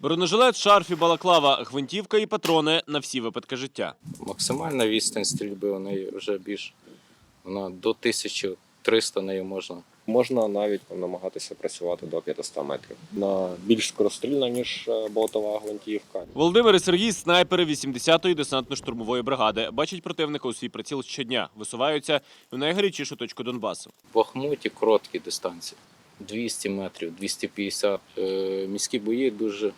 Бронежилет, шарф і балаклава, гвинтівка і патрони на всі випадки життя. Максимальна відстань стрільби у неї вже більш вона до 1300 нею можна. Можна навіть намагатися працювати до 500 метрів. На більш скорострільна, ніж е, болтова гвинтівка. Володимир і Сергій снайпери 80-ї десантно-штурмової бригади. Бачать противника у свій приціл щодня, висуваються в найгарячішу точку Донбасу. Бахмуті короткі дистанції 200 метрів, 250. Е, Міські бої дуже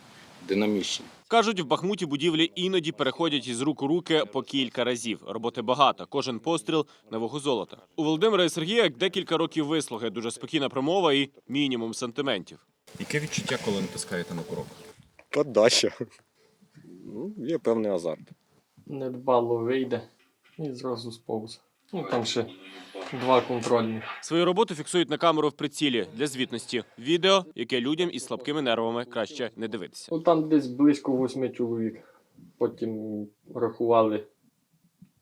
динамічні. Кажуть, в Бахмуті будівлі іноді переходять із рук у руки по кілька разів. Роботи багато. Кожен постріл на вагу золота. У Володимира і Сергія декілька років вислуги, дуже спокійна промова і мінімум сантиментів. Яке відчуття, коли натискаєте на курок? Подача. Ну, є певний азарт. недбало вийде і зразу сповз. Ну там ще два контрольні. Свою роботу фіксують на камеру в прицілі для звітності. Відео, яке людям із слабкими нервами краще не дивитися. Ну там десь близько восьми чоловік. Потім рахували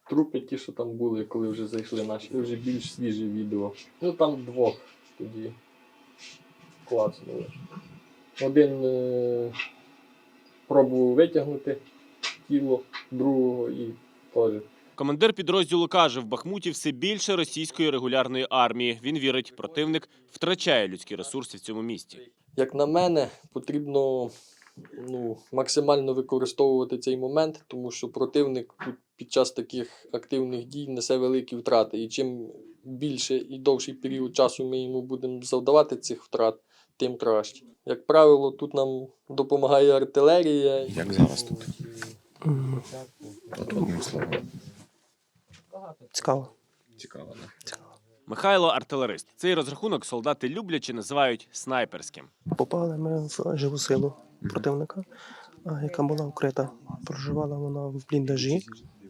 трупи, ті, що там були, коли вже зайшли наші. Це вже більш свіже відео. Ну там двох тоді клацнули. Один е- пробував витягнути тіло другого і теж Командир підрозділу каже, в Бахмуті все більше російської регулярної армії. Він вірить, противник втрачає людські ресурси в цьому місті. Як на мене, потрібно ну, максимально використовувати цей момент, тому що противник тут під час таких активних дій несе великі втрати. І чим більше і довший період часу ми йому будемо завдавати цих втрат, тим краще. Як правило, тут нам допомагає артилерія. Як зараз тут? Одним словом. Цікаво. Цікаво, да? Михайло артилерист. Цей розрахунок солдати люблячи називають снайперським. Попали ми в живу силу противника, а, яка була вкрита. Проживала вона в бліндажі,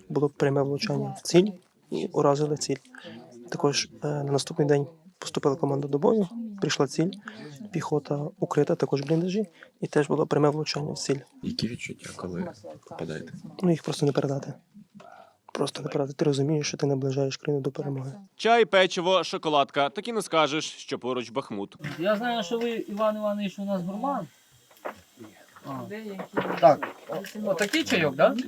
було пряме влучання в ціль і уразили ціль. Також е, на наступний день поступила команда до бою, прийшла ціль, піхота укрита, також в бліндажі, і теж було пряме влучання в ціль. Які відчуття, коли попадаєте? Ну їх просто не передати. Просто не передати. Ти розумієш, що ти наближаєш країну до перемоги. Чай, печиво, шоколадка. Так і не скажеш, що поруч Бахмут. Я знаю, що ви, Іван Іванович, у нас гурман. А. Так, отакий чайок, так? Да?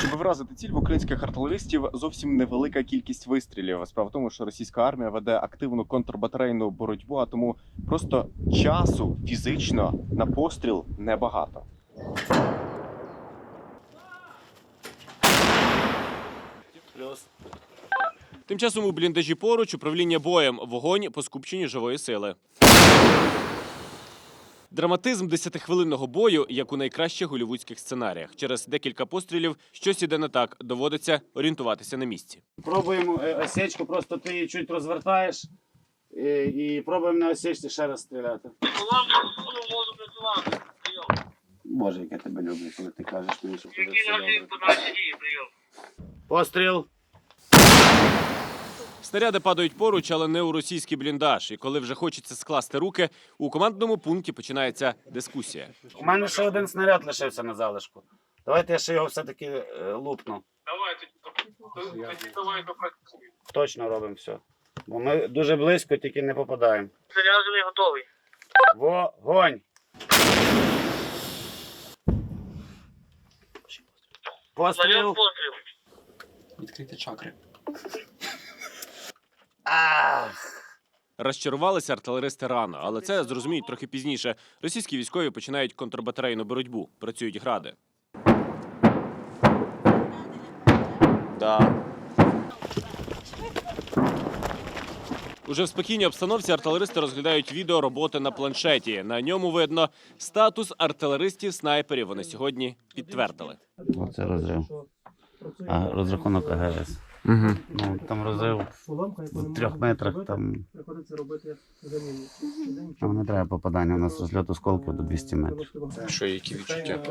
Щоб вразити ціль в українських артилеристів зовсім невелика кількість вистрілів. Справа в тому, що російська армія веде активну контрбатарейну боротьбу, а тому просто часу фізично на постріл небагато. Тим часом у бліндажі поруч управління боєм вогонь по скупченню живої сили. Драматизм десятихвилинного бою, як у найкращих голівудських сценаріях. Через декілька пострілів щось іде не так. Доводиться орієнтуватися на місці. Пробуємо е, осечку, просто ти її чуть розвертаєш і, і пробуємо на осечці ще раз стріляти. Боже, як я тебе люблю, коли ти кажеш мені, що добре. Постріл. Снаряди падають поруч, але не у російський бліндаж. І коли вже хочеться скласти руки, у командному пункті починається дискусія. У мене ще один снаряд лишився на залишку. Давайте я ще його все-таки е, лупну. Точно робимо все. Бо ми дуже близько, тільки не попадаємо. Заряджений готовий. Вогонь! Постріл. постріл. Відкрити чакри. Ах! Розчарувалися артилеристи рано, але це зрозуміють трохи пізніше. Російські військові починають контрбатарейну боротьбу, працюють гради. Да. Уже в спокійній обстановці артилеристи розглядають відео роботи на планшеті. На ньому видно статус артилеристів-снайперів. Вони сьогодні підтвердили. Оце розрив. А розрахунок АГС. Угу. Ну, там розрив в трьох метрах, там нам не треба попадання. У нас розльот осколків до 200 метрів. Що які відчуття?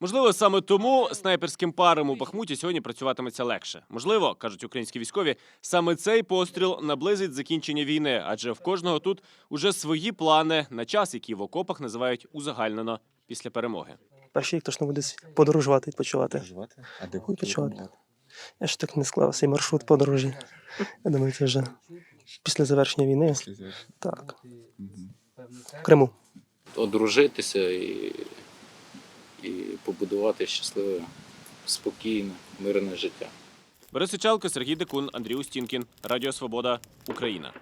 Можливо, саме тому снайперським парам у Бахмуті сьогодні працюватиметься легше. Можливо, кажуть українські військові, саме цей постріл наблизить закінчення війни, адже в кожного тут уже свої плани на час, який в окопах називають узагальнено після перемоги. Перший рік точно буде подорожувати, відпочивати. Переживати? А де Відпочивати. Я ж так не склав цей маршрут подорожі. Я думаю, це вже після завершення війни. Так, в Криму. Одружитися і, і побудувати щасливе, спокійне, мирне життя. Борис Сичалко, Сергій Декун, Андрій Устінкін. Радіо Свобода, Україна.